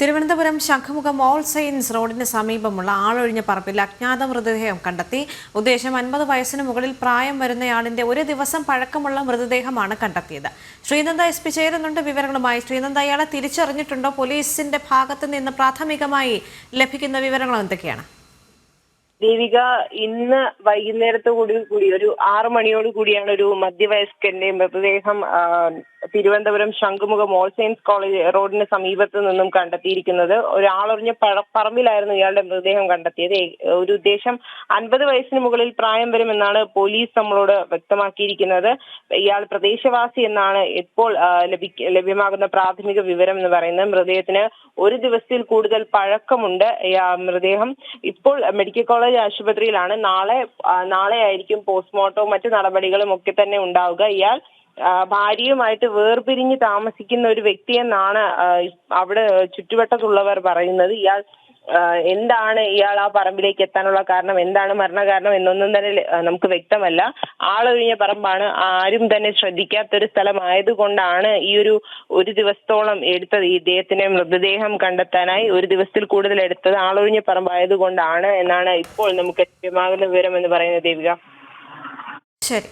Thiruvananthapuram Shankhumukham all saints റോഡിന് സമീപമുള്ള ആളൊഴിഞ്ഞ പറപ്പിൽ അജ്ഞാത മൃതദേഹം കണ്ടെത്തി. ഉദ്ദേശം അൻപത് വയസ്സിന് മുകളിൽ പ്രായം വരുന്നയാളിന്റെ ഒരു ദിവസം പഴക്കമുള്ള മൃതദേഹമാണ് കണ്ടെത്തിയത്. ശ്രീനന്ദ എസ് പി ചേരുന്നുണ്ട് വിവരങ്ങളുമായി. ശ്രീനന്ദ അയാളെ തിരിച്ചറിഞ്ഞിട്ടുണ്ടോ? പോലീസിന്റെ ഭാഗത്ത് നിന്ന് പ്രാഥമികമായി ലഭിക്കുന്ന വിവരങ്ങൾ എന്തൊക്കെയാണ്? ദേവിക ഇന്ന് വൈകുന്നേരത്തോടു കൂടി ഒരു ആറു മണിയോട് കൂടിയാണ് ഒരു മധ്യവയസ്കന്റെ മൃതദേഹം Thiruvananthapuram Shankhumukham all saints college റോഡിന് സമീപത്ത് നിന്നും കണ്ടെത്തിയിരിക്കുന്നത്. ഒരാളൊറിഞ്ഞ പറമ്പിലായിരുന്നു ഇയാളുടെ മൃതദേഹം കണ്ടെത്തിയത്. ഒരു ഉദ്ദേശം അൻപത് വയസ്സിന് മുകളിൽ പ്രായം വരുമെന്നാണ് പോലീസ് നമ്മളോട് വ്യക്തമാക്കിയിരിക്കുന്നത്. ഇയാൾ പ്രദേശവാസി എന്നാണ് ഇപ്പോൾ ലഭ്യമാകുന്ന പ്രാഥമിക വിവരം എന്ന് പറയുന്നത്. മൃതദേഹത്തിന് ഒരു ദിവസത്തിൽ കൂടുതൽ പഴക്കമുണ്ട്. മൃതദേഹം ഇപ്പോൾ മെഡിക്കൽ കോളേജ് ആശുപത്രിയിലാണ്. നാളെ നാളെ ആയിരിക്കും പോസ്റ്റ്മോർട്ടവും മറ്റു നടപടികളും ഒക്കെ തന്നെ ഉണ്ടാവുക. ഇയാൾ ഭാര്യയുമായിട്ട് വേർപിരിഞ്ഞ് താമസിക്കുന്ന ഒരു വ്യക്തിയെന്നാണ് അവിടെ ചുറ്റുവട്ടത്തുള്ളവർ പറയുന്നത്. ഇയാൾ എന്താണ് ഇയാൾ ആ പറമ്പിലേക്ക് എത്താനുള്ള കാരണം എന്താണ് മരണകാരണം എന്നൊന്നും തന്നെ നമുക്ക് വ്യക്തമല്ല. ആളൊഴിഞ്ഞ പറമ്പാണ് ആരും തന്നെ ശ്രദ്ധിക്കാത്തൊരു സ്ഥലമായതുകൊണ്ടാണ് ഈ ഒരു ഒരു ദിവസത്തോളം എടുത്തത്. ഈ ഇദ്ദേഹത്തിന്റെ മൃതദേഹം കണ്ടെത്താനായി ഒരു ദിവസത്തിൽ കൂടുതൽ എടുത്തത് ആളൊഴിഞ്ഞ പറമ്പായതുകൊണ്ടാണ് എന്നാണ് ഇപ്പോൾ നമുക്ക് ലഭ്യമാകുന്ന വിവരം എന്ന് പറയുന്നത് ദേവിക. ശരി.